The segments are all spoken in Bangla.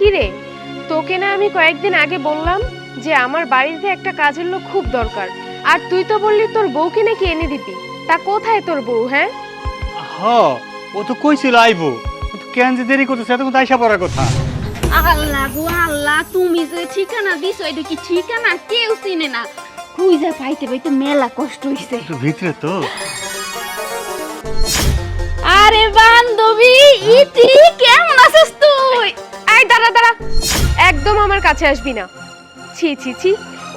কি রে? তোকে না আমি কয়েকদিন আগে বললাম যে আমার বাড়িতে একটা কাজের লোক খুব দরকার। আর তুই তো বললি তোর বউকে নাকি এনে দিবি। তা কোথায় তোর বউ হ্যাঁ? হ ও তো কইছিল আইবো। কিন্তু কেন যে দেরি করতেছে এতক্ষণ তো আইসা পড়ার কথা। আল্লাহ গো আল্লাহ তুমি যে ঠিকানা দিছো এটা কি ঠিকানা? কেউ চিনে না। খুঁজে পাইতে পাইতে মেলা কষ্ট হইছে। একটু ভিতরে তো। আরে বান্ধবী ইতি কেমন আছিস এই দাঁড়া দাঁড়া। একদম আমার কাছে আসবি না। ছি ছি ছি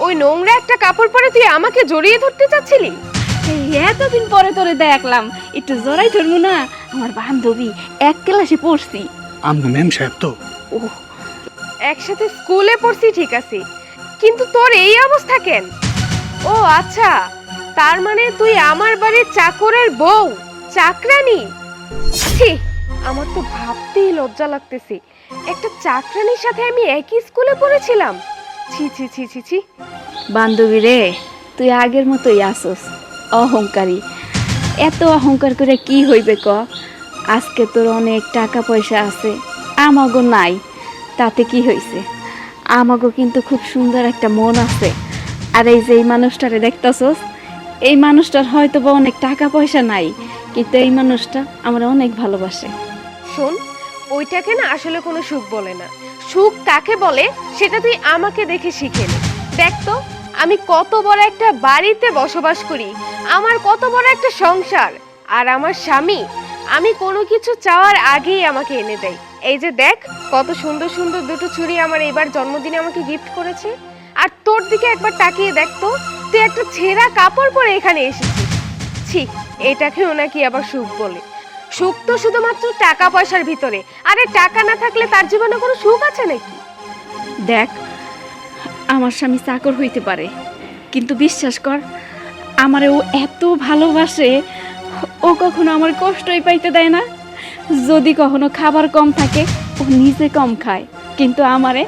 ওই নোংরা একটা কাপড় পরে তুই আমাকে জড়িয়ে ধরতে চাচ্ছিলি? এতদিন পরে তোরে দেখলাম। একটু জড়াই ধরবো না? আমার বান্ধবী এক ক্লাসে পড়ছি। আমগো ম্যাম সাহেব তো। ও একসাথে স্কুলে পড়ছি ঠিক আছে। কিন্তু তোর এই অবস্থা কেন? ও আচ্ছা তার মানে তুই আমার বাড়ির চাকরের বউ চাকরানি? ছি। আমার তো ভাবতেই লজ্জা লাগতেছে। একটা চাকরানির সাথে আমি একই স্কুলে পড়েছিলাম। ছি ছি ছি ছি ছি। বান্ধবী রে, তুই আগের মতোই আসোস। অহংকারী। এত অহংকার করে কি হইবে ক? আজকে তোর অনেক টাকা পয়সা আছে, আমাগো নাই। তাতে কি হইছে? আমাগো কিন্তু খুব সুন্দর একটা মন আছে। আর এই যে এই মানুষটারে দেখতাছস, এই মানুষটার হয়তো বা অনেক টাকা পয়সা নাই। কিন্তু এই মানুষটা আমার অনেক ভালোবাসে। শোন, ওইটাকে না আসলে কোনো সুখ বলে না। সুখ কাকে বলে, সেটা তুই আমাকে দেখে শিখে নে। দেখ তো, আমি কত বড় একটা বাড়িতে বসবাস করি, আমার কত বড় একটা সংসার, আর আমার স্বামী, আমি কোনো কিছু চাওয়ার আগেই আমাকে এনে দেয়। এই যে দেখ, কত সুন্দর সুন্দর দুটো ছুরি আমার এবার জন্মদিনে আমাকে গিফট করেছে। আর তোর দিকে একবার তাকিয়ে দেখ তো, তুই একটা ছেঁড়া কাপড় পরে এখানে এসেছিস। ছি। এটাকেও নাকি আবার সুখ বলে। সুখ তো শুধুমাত্র টাকা পয়সার ভিতরে। আরে টাকা না থাকলে তার জীবনে কোনো সুখ আছে নাকি? দেখ, আমার স্বামী চাকর হইতে পারে, কিন্তু বিশ্বাস কর, আমারে ও এত ভালোবাসে, ও কখনো আমার কষ্টই পাইতে দেয় না। যদি কখনো খাবার কম থাকে, ও নিজে কম খায়, কিন্তু আমারে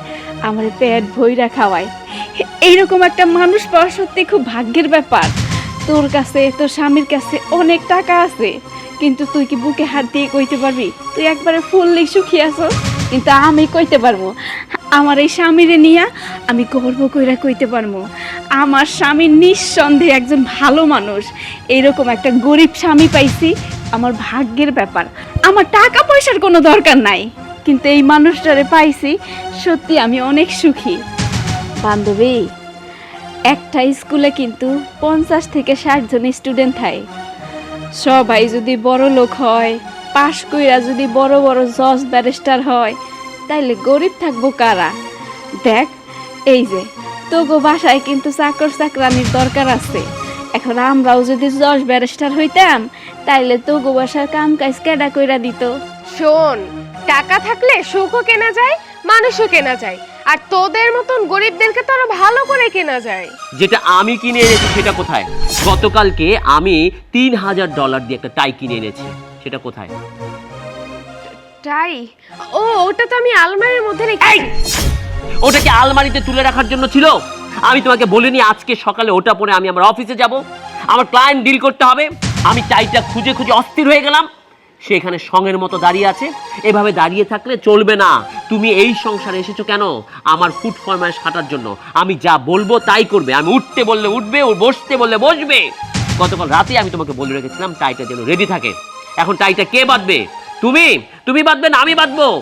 আমারে পেট ভইরা খাওয়ায়। এইরকম একটা মানুষ পাওয়া সত্যি খুব ভাগ্যের ব্যাপার। তোর কাছে, তোর স্বামীর কাছে অনেক টাকা আছে। কিন্তু তুই কি বুকে হাত দিয়ে কইতে পারবি? তুই একবারে ফুললি সুখী আছো? কিন্তু আমি কইতে পারব। আমার এই স্বামীরে নিয়া আমি গর্ব কইরা কইতে পারব। আমার স্বামী নিঃসন্দেহে একজন ভালো মানুষ। এইরকম একটা গরিব স্বামী পাইছি, আমার ভাগ্যের ব্যাপার। আমার টাকা পয়সার কোনো দরকার নাই। কিন্তু এই মানুষটারে পাইছি, সত্যি আমি অনেক সুখী। বান্ধবী একটা স্কুলে কিন্তু পঞ্চাশ থেকে ষাট জন স্টুডেন্ট থাকে। সবাই যদি বড় লোক হয়, পাশ কইরা যদি বড় বড় জজ, ব্যারিস্টার হয়, তাইলে গরিব থাকব কারা? দেখ, এই যে, তোগো বাসায় কিন্তু চাকর চাকরানির দরকার আছে। এখন আমরাও যদি জজ, ব্যারিস্টার হইতাম, তাইলে তোগো বাসার কাম কাজ কেডা কইরা দিত? শোন টাকা থাকলে সুখও কেনা যায় মানুষও কেনা যায়। আর তোদের মতন গরিবদেরকে তো আরও ভালো করে কেনা যায়। যেটা আমি কিনে এনেছি সেটা কোথায়? গতকালকে আমি তিন হাজার ডলার দিয়ে একটা টাই কিনে এনেছি। সেটা কোথায়? তাই ও ওটা তো আমি আলমারির মধ্যে রেখেছি। ওটা কি আলমারিতে তুলে রাখার জন্য ছিল? আমি তোমাকে বলিনি আজকে সকালে ওটা পরে আমি আমার অফিসে যাব। আমার ক্লায়েন্ট ডিল করতে হবে। আমি টাইটা খুঁজে খুঁজে অস্থির হয়ে গেলাম। সে এখানে সঙ্গের মতো দাঁড়িয়ে আছে। এভাবে দাঁড়িয়ে থাকলে চলবে না। তুমি এই সংসারে এসেছ কেন? আমার ফুড ফরমাইশ খাটার জন্য। আমি যা বলব তাই করবে। আমি উঠতে বললে উঠবে ও বসতে বললে বসবে। গতকাল রাতে আমি তোমাকে বলে রেখেছিলাম টাইটা যেন রেডি থাকে। এখন টাইটা কে বাঁধবে? তুমি? তুমি বাঁধবে না আমি বাঁধবো।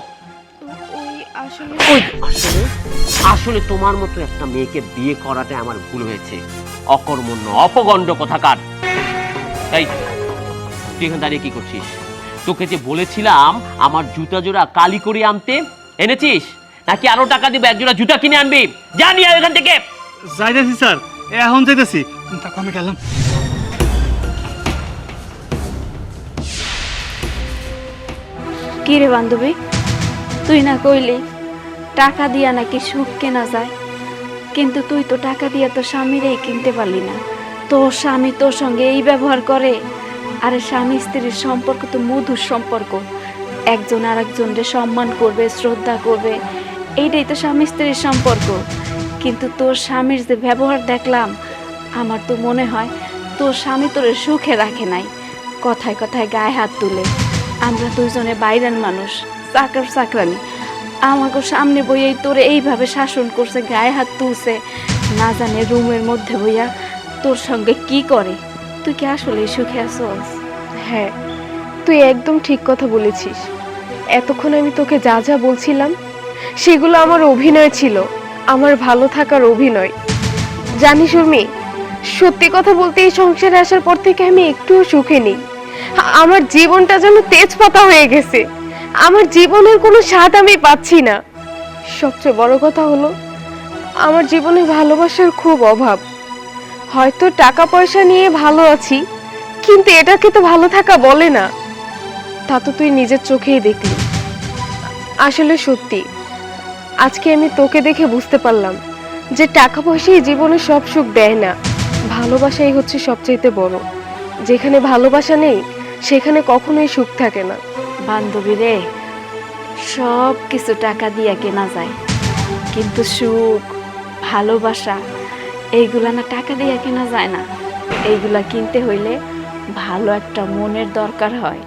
আসলে তোমার মতো একটা মেয়েকে বিয়ে করাটা আমার ভুল হয়েছে। অকর্মণ্য অপগণ্ড কথাকার। তাই তুই এখানে দাঁড়িয়ে কি করছিস? তোকে যে বলেছিলাম আমার জুতা জোড়া কালি করে আনতে এনেছিস? নাকি আরও টাকা দিব এক জোড়া জুতা কিনে আনবি? জানি আর এখান থেকে। যাইতেছি স্যার। এখন যাইতেছি। তারপর আমি গেলাম। কি রে বান্ধবী তুই না কইলি টাকা দিয়া নাকি সুখ কেনা যায়। কিন্তু তুই তো টাকা দিয়া তোর স্বামীরেই কিনতে পারলি না। তোর স্বামী তোর সঙ্গে এই ব্যবহার করে। আরে স্বামী স্ত্রীর সম্পর্ক তো মধুর সম্পর্ক। একজন আর একজনকে সম্মান করবে, শ্রদ্ধা করবে, এইটাই তো স্বামী স্ত্রীর সম্পর্ক। কিন্তু তোর স্বামীর যে ব্যবহার দেখলাম, আমার তো মনে হয় তোর স্বামী তোর সুখে রাখে নাই। কথায় কথায় গায়ে হাত তুলে, আমরা দুজনে বাইরের মানুষ, চাকর চাকরানি। আমাকে সামনে বইয়াই তোরে এইভাবে শাসন করছে, গায়ে হাত তুলছে। না জানে রুমের মধ্যে বইয়া তোর সঙ্গে কি করে। তুই কি আসলে সুখে আছোস? হ্যাঁ তুই একদম ঠিক কথা বলেছিস। এতক্ষণ আমি তোকে যা যা বলছিলাম, সেগুলো আমার অভিনয় ছিল, আমার ভালো থাকার অভিনয়। জানিস উর্মি, সত্যি কথা বলতে এই সংসারে আসার পর থেকে আমি একটুও সুখে নেই। আমার জীবনটা যেন তেজপাতা হয়ে গেছে। আমার জীবনের কোনো স্বাদ আমি পাচ্ছি না। সবচেয়ে বড় কথা হলো, আমার জীবনে ভালোবাসার খুব অভাব। হয়তো টাকা পয়সা নিয়ে ভালো আছি, কিন্তু এটাকে তো ভালো থাকা বলে না। তা তো তুই নিজের চোখেই দেখলি। আসলে সত্যি, আজকে আমি তোকে দেখে বুঝতে পারলাম যে টাকা পয়সাই জীবনে সব সুখ দেয় না। ভালোবাসাই হচ্ছে সবচাইতে বড়। যেখানে ভালোবাসা নেই, সেখানে কখনোই সুখ থাকে না। বান্ধবী রে সব কিছু টাকা দিয়া কেনা যায়। কিন্তু সুখ, ভালোবাসা এইগুলা না টাকা দিয়ে কেনা যায় না। এইগুলা কিনতে হইলে ভালো একটা মনের দরকার হয়।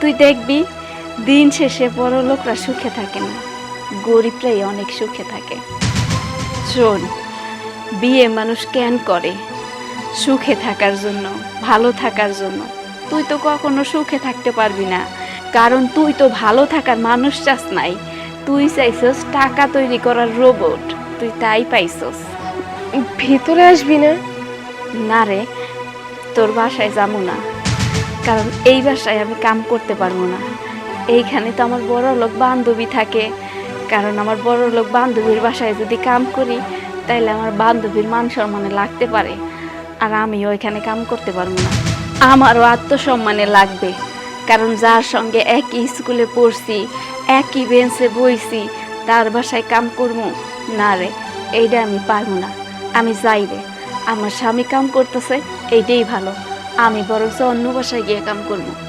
তুই দেখবি, দিন শেষে বড় লোকরা সুখে থাকে না, গরিবরাই অনেক সুখে থাকে। শোন, বিয়ে মানুষ কেন করে? সুখে থাকার জন্য, ভালো থাকার জন্য। তুই তো কখনো সুখে থাকতে পারবি না, কারণ তুই তো ভালো থাকার মানুষ চাস নাই। তুই চাইছস টাকা তৈরি করার রোবট তুই তাই পাইছস। ভিতরে আসবি না? না রে, তোর বাসায় যাব না। কারণ এই বাসায় আমি কাম করতে পারব না। এইখানে তো আমার বড় লোক বান্ধবী থাকে। কারণ আমার বড় লোক বান্ধবীর বাসায় যদি কাম করি, তাইলে আমার বান্ধবীর মান সম্মানে লাগতে পারে। আর আমিও ওইখানে কাম করতে পারব না। আমারও আত্মসম্মানে লাগবে। কারণ যার সঙ্গে একই স্কুলে পড়ছি, একই বেঞ্চে বইছি, তার বাসায় কাম করব। না রে, এইটা আমি পারব না। আমি যাই রে আমার স্বামী কাম করতেছে, এইটাই ভালো। আমি বরঞ্চ অন্য বাসায় গিয়ে কাম করব।